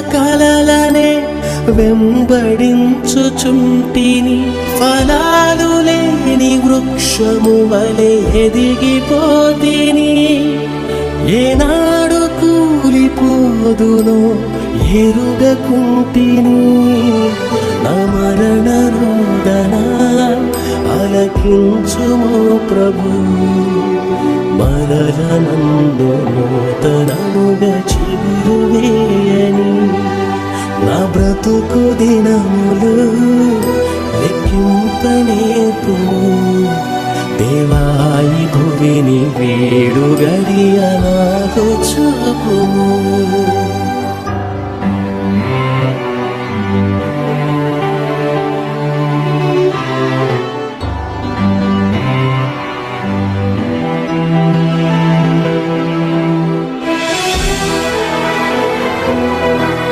కలలనే వెంబడించుచుంటిని ఫలాలు లేని వృక్షము వలె ఎదిగిపోతిని. ఏనాడు కూలిపోదును ఎరుగకుంటిని నా మరణ రోదన అలకించుము ప్రభు. మరలనందు నూతనముగా చిగురు వేయని బ్రతుకు దినములు లెక్కింపనేపుము దేవాయి భువిని వేడు గడియలాగో చూపుము.